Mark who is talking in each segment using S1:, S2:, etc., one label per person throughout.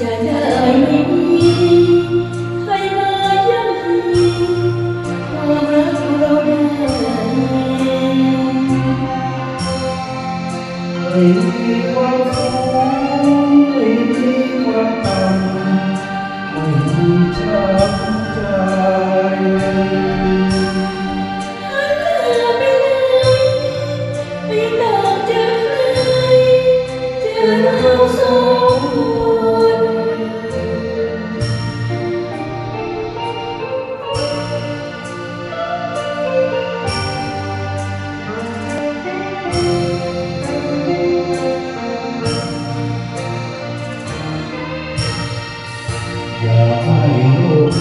S1: จะได้ไมีใครมาย้ำยีคร
S2: มีความสูงไม่มีความตั้ำใจ
S1: ไม่ต้องเจอใครเจอเราสอง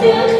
S1: do